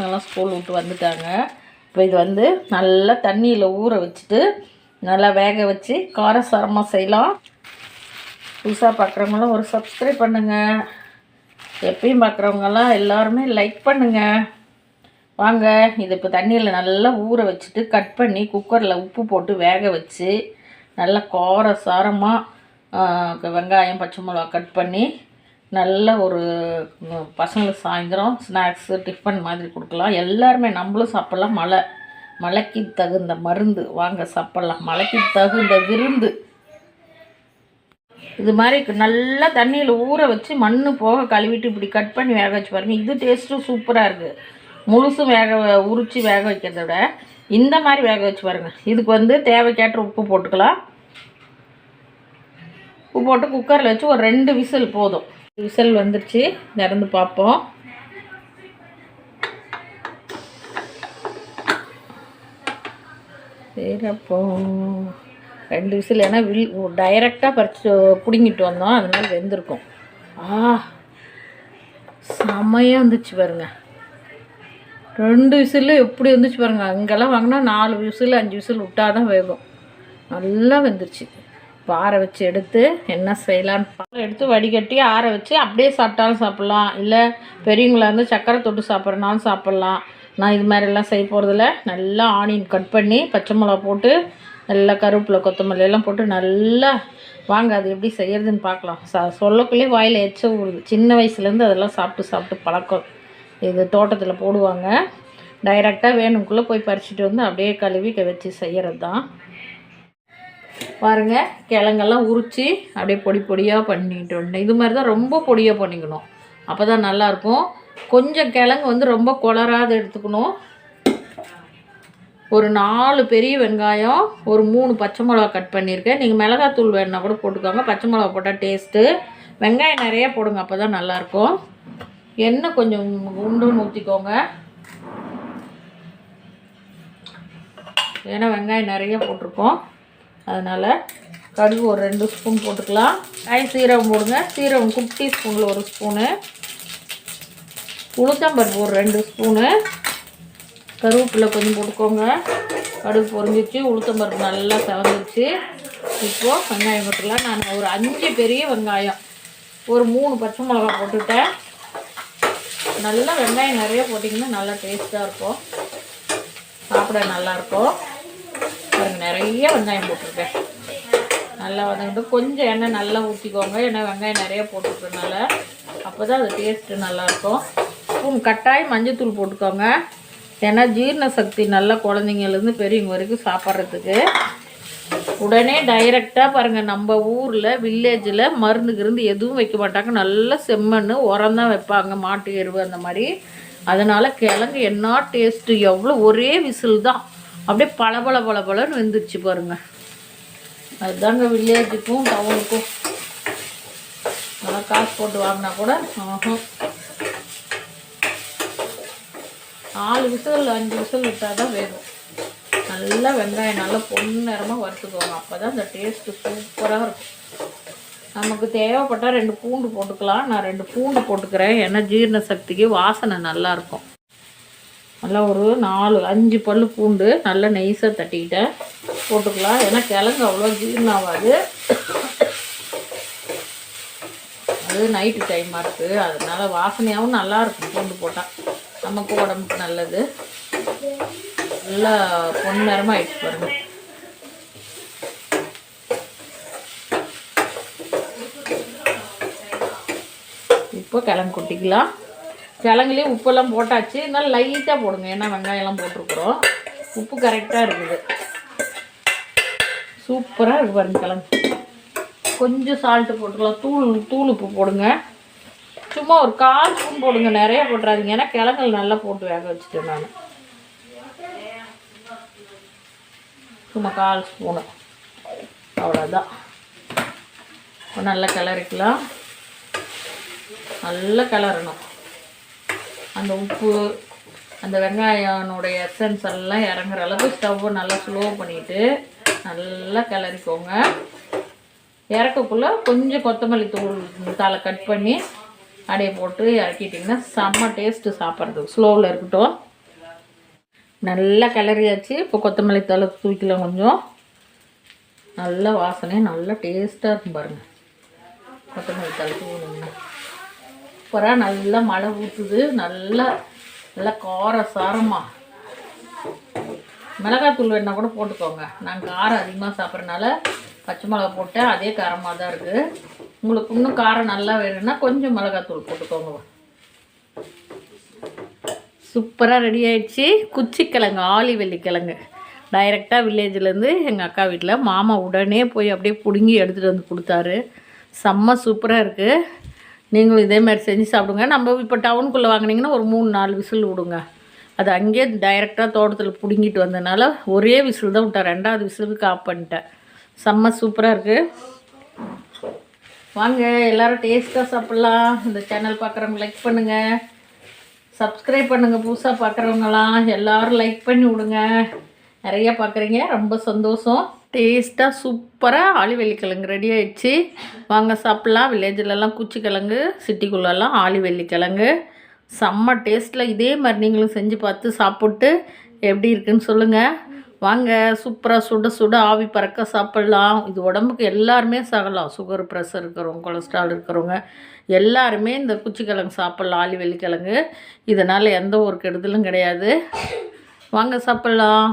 பசங்கள்லாம் ஸ்கூல் விட்டு வந்துட்டாங்க. இப்போ இது வந்து நல்லா தண்ணியில் ஊற வச்சுட்டு நல்லா வேக வச்சு காரசாரமாக செய்யலாம். புதுசாக பார்க்குறவங்களாம் ஒரு சப்ஸ்கிரைப் பண்ணுங்கள் எப்பயும் பார்க்குறவங்கெல்லாம் எல்லாருமே லைக் பண்ணுங்கள் வாங்க இது இப்போ தண்ணியில் நல்லா ஊற வச்சுட்டு கட் பண்ணி குக்கரில் உப்பு போட்டு வேக வச்சு நல்லா கார சாரமாக வெங்காயம் பச்சை மிளகா கட் பண்ணி நல்ல ஒரு பசங்களுக்கு சாயந்தரம் ஸ்நாக்ஸு டிஃபன் மாதிரி கொடுக்கலாம். எல்லாருமே நம்மளும் சாப்பிட்லாம். மழை மழைக்கு தகுந்த மருந்து வாங்க சாப்பிட்லாம். மழைக்கு தகுந்த விருந்து. இது மாதிரி நல்லா தண்ணியில் ஊற வச்சு மண் போக கழுவிட்டு இப்படி கட் பண்ணி வேக வச்சு பாருங்க. இது டேஸ்ட்டும் சூப்பராக இருக்குது முழுசும் வேக உரித்து வேக வைக்கிறத விட இந்த மாதிரி வேக வச்சு பாருங்க. இதுக்கு வந்து தேவைக்கேற்ற உப்பு போட்டுக்கலாம். உப்பு போட்டு குக்கரில் வச்சு ஒரு ரெண்டு விசில் போதும். விசில் வந்துருச்சு. திறந்து பார்ப்போம். சரி அப்போ ரெண்டு விசில். ஏன்னா வில் டைரெக்டாக பறிச்சு பிடுங்கிட்டு வந்தோம். அதனால வெந்திருக்கும். ஆ செம்மையாக வந்துச்சு பாருங்க. ரெண்டு விசில் எப்படி வந்துச்சு பாருங்க. அங்கெல்லாம் வாங்கினா நாலு விசில் அஞ்சு விசில் விட்டால் தான் வேகும். நல்லா வெந்துருச்சு. இப்போ ஆற வச்சு எடுத்து என்ன செய்யலான்னு எடுத்து வடிகட்டி ஆற வச்சு அப்படியே சாப்பிட்டாலும் சாப்பிட்லாம். இல்லை பெரியவங்களா இருந்து சக்கரை தொட்டு சாப்பிட்றனாலும் சாப்பிட்லாம். நான் இது மாதிரிலாம் செய்ய போகிறதில்ல நல்லா ஆனியன் கட் பண்ணி பச்சை மிளகா போட்டு நல்லா கருவேப்பிலை கொத்தமல்லி எல்லாம் போட்டு நல்லா வாங்க அது எப்படி செய்யறதுன்னு பார்க்கலாம். ச சொல்லக்குள்ளே வாயில் எச்ச ஊறுது. சின்ன வயசுலேருந்து அதெல்லாம் சாப்பிட்டு சாப்பிட்டு பழக்கம். இது தோட்டத்தில் போடுவாங்க. டைரெக்டாக வேணுக்குள்ளே போய் பறிச்சுட்டு வந்து அப்படியே கழுவி வச்சு செய்கிறது தான் பாருங்கள் கிழங்கெல்லாம் உரித்து அப்படியே பொடி பொடியாக பண்ணிட்டு வந்தேன். இது மாதிரி தான் ரொம்ப பொடியாக பண்ணிக்கணும். அப்போ தான் நல்லாயிருக்கும். கொஞ்சம் கிழங்கு வந்து ரொம்ப குளராத எடுத்துக்கணும். ஒரு நாலு பெரிய வெங்காயம் ஒரு மூணு பச்சை மிளகா கட் பண்ணியிருக்கேன். நீங்கள் மிளகாத்தூள் வேணுன்னா கூட போட்டுக்கோங்க. பச்சை மிளகா போட்டால் டேஸ்ட்டு. வெங்காயம் நிறைய போடுங்க அப்போ தான் நல்லாயிருக்கும். எண்ணெய் கொஞ்சம் உண்டுன்னு ஊற்றிக்கோங்க ஏன்னா வெங்காயம் நிறைய போட்டிருக்கோம். அதனால் கடுகு ஒரு ரெண்டு ஸ்பூன் போட்டுக்கலாம். காய் சீரகம் போடுங்க. சீரகம் குட்டி ஸ்பூனில் ஒரு ஸ்பூனு. உளுத்தம்பருப்பு ஒரு ரெண்டு ஸ்பூனு. கருவேப்பிலை கொஞ்சம் போட்டுக்கோங்க. கடுகு பொறிஞ்சிச்சு உளுத்தம்பருப்பு நல்லா செவந்துச்சு இப்போது வெங்காயம் போட்டுக்கலாம். நான் ஒரு அஞ்சு பெரிய வெங்காயம். ஒரு மூணு பச்சை மிளகா போட்டுட்டேன். நல்லா வெங்காயம் நிறைய போட்டிங்கன்னா நல்லா டேஸ்ட்டாக இருக்கும். சாப்பிட நல்லாயிருக்கும் பாருங்க நிறைய வெங்காயம் போட்டிருக்கேன். நல்லா வதங்கிட்டு கொஞ்சம் எண்ணெய் நல்லா ஊற்றிக்கோங்க ஏன்னா வெங்காயம் நிறைய போட்டுருக்கனால அப்போ தான் அது டேஸ்ட்டு நல்லாயிருக்கும் ஸ்பூன் கட்டாயம் மஞ்சத்தூள் போட்டுக்கோங்க. ஏன்னா ஜீரண சக்தி நல்லா குழந்தைங்கலேருந்து பெரியவங்க வரைக்கும் சாப்பிட்றதுக்கு. உடனே டைரெக்டாக பாருங்கள் நம்ம ஊரில் வில்லேஜில் மருந்து கிருந்து எதுவும் வைக்க மாட்டாங்க. நல்ல செம்மண் உரம் தான் வைப்பாங்க மாட்டு எருவு அந்த மாதிரி. அதனால் கிழங்கு என்ன டேஸ்ட்டு எவ்வளோ ஒரே விசில் தான். அப்படியே பளபள பளபளன்னு வெந்துருச்சு பாருங்க. அதுதாங்க வில்லேஜுக்கும் டவுனுக்கும். நல்லா காசு போட்டு வாங்கினா கூட ஆகும் நாலு விசில் அஞ்சு விசில் விட்டால் தான் வேகும் நல்லா வெங்காயம் நல்லா பொன்னிறமாக வறுத்துக்கோங்க. அப்போ தான் அந்த டேஸ்ட்டு சூப்பராக இருக்கும். நமக்கு தேவைப்பட்டால் ரெண்டு பூண்டு போட்டுக்கலாம். நான் ரெண்டு பூண்டு போட்டுக்கிறேன். ஏன்னா ஜீரண சக்திக்கு வாசனை நல்லாயிருக்கும் நல்லா ஒரு நாலு அஞ்சு பல் பூண்டு நல்லா நெய்ஸாக தட்டிக்கிட்டேன். போட்டுக்கலாம். ஏன்னா கிழங்கு அவ்வளோ ஜீரணம் ஆகாது அது நைட்டு டைமாக இருக்குது அதனால வாசனையாகவும் நல்லாயிருக்கும் பூண்டு போட்டால் நமக்கு உடம்புக்கு நல்லது. நல்லா பொன்னிறமாக ஆயிடுச்சு பாருங்க. இப்போ கிழங்கு கொட்டிக்கலாம். கிழங்குலேயும் உப்பெல்லாம் போட்டாச்சு. இருந்தாலும் லைட்டாக போடுங்க. ஏன்னா வெங்காயம்லாம் போட்டிருக்குறோம். உப்பு கரெக்டாக இருக்குது. சூப்பராக இருக்கு பாருங்க கிழங்கு. கொஞ்சம் சால்ட்டு போட்டுக்கலாம். தூள் தூள் உப்பு போடுங்க. சும்மா ஒரு கால் ஸ்பூன் போடுங்க. நிறையா போட்டுறாதீங்க. ஏன்னா கிழங்குல நல்லா போட்டு வேக வச்சுட்டேன் நான். சும்மா கால் ஸ்பூனு. அவ்வளோதான் நல்லா கிளறிக்கலாம். நல்லா கிளறணும். அந்த உப்பு அந்த வெங்காயனுடைய எசன்ஸ் எல்லாம் இறங்குற அளவுக்கு ஸ்டவ்வை நல்லா ஸ்லோ பண்ணிவிட்டு நல்லா கிளறிக்கோங்க. இறக்கக்குள்ள கொஞ்சம் கொத்தமல்லி தூள் தலை கட் பண்ணி அடையை போட்டு இறக்கிட்டிங்கன்னா செம்ம டேஸ்ட்டு சாப்பிட்றதுக்கு ஸ்லோவில் இருக்கட்டும். நல்லா கிளறியாச்சு. இப்போ கொத்தமல்லி தலை தூக்கிலாம் கொஞ்சம். நல்ல வாசனையும் நல்லா டேஸ்ட்டாக இருக்கும் பாருங்கள் கொத்தமல்லி தலை தூணுங்க சூப்பராக நல்லா மழை ஊற்றுது நல்லா நல்லா கார சாரமாக மிளகாத்தூள் வேணால் கூட போட்டுக்கோங்க. நான் காரம் அதிகமாக சாப்பிட்றனால பச்சை மிளகா போட்டேன். அதே காரமாக தான் இருக்குது உங்களுக்கு இன்னும் காரம் நல்லா வேணும்னா கொஞ்சம் மிளகாத்தூள் போட்டுக்கோங்க. சூப்பராக ரெடி ஆயிடுச்சு. குச்சிக்கிழங்கு ஆலி வெள்ளிக்கிழங்கு டைரெக்டாக வில்லேஜ்லேருந்து எங்கள் அக்கா வீட்டில் மாமா உடனே போய் அப்படியே பிடுங்கி எடுத்துகிட்டு வந்து கொடுத்தாரு. செம்ம சூப்பராக இருக்குது நீங்களும் இதே மாதிரி செஞ்சு சாப்பிடுங்க. நம்ம இப்போ டவுனுக்குள்ளே வாங்குனீங்கன்னா ஒரு மூணு நாலு விசில் விடுங்க. அது அங்கேயே டைரெக்டாக தோட்டத்தில் பிடுங்கிட்டு வந்ததுனால ஒரே விசில் தான் விட்டேன். ரெண்டாவது விசிலுக்கு ஆஃப் பண்ணிட்டேன். செம்ம சூப்பராக இருக்குது வாங்க எல்லாரும் டேஸ்ட்டாக சாப்பிட்லாம். இந்த சேனல் பார்க்குறவங்க லைக் பண்ணுங்கள் சப்ஸ்கிரைப் பண்ணுங்கள் புதுசாக பார்க்குறவங்களாம் எல்லோரும் லைக் பண்ணி விடுங்க. நிறையா பார்க்குறீங்க ரொம்ப சந்தோஷம். டேஸ்ட்டாக சூப்பராக ஆலிவெள்ளிக்கிழங்கு ரெடி ஆயிடுச்சு. வாங்க சாப்பிட்லாம். வில்லேஜிலலாம் குச்சிக்கிழங்கு சிட்டிக்குள்ளெல்லாம் ஆலிவெள்ளிக்கிழங்கு. செம்ம டேஸ்ட்டில் இதே மாதிரி நீங்களும் செஞ்சு பார்த்து சாப்பிட்டு எப்படி இருக்குன்னு சொல்லுங்கள் வாங்க சூப்பராக சுட சுட ஆவி பறக்க சாப்பிட்லாம். இது உடம்புக்கு எல்லாருமே சாகலாம். சுகர் ப்ரெஷர் இருக்கிறவங்க கொலஸ்ட்ரால் இருக்கிறவங்க. எல்லாருமே இந்த குச்சிக்கிழங்கு சாப்பிட்லாம் ஆலி வெள்ளிக்கிழங்கு இதனால் எந்த ஒரு கெடுதலும் கிடையாது. வாங்க சாப்பிட்லாம்.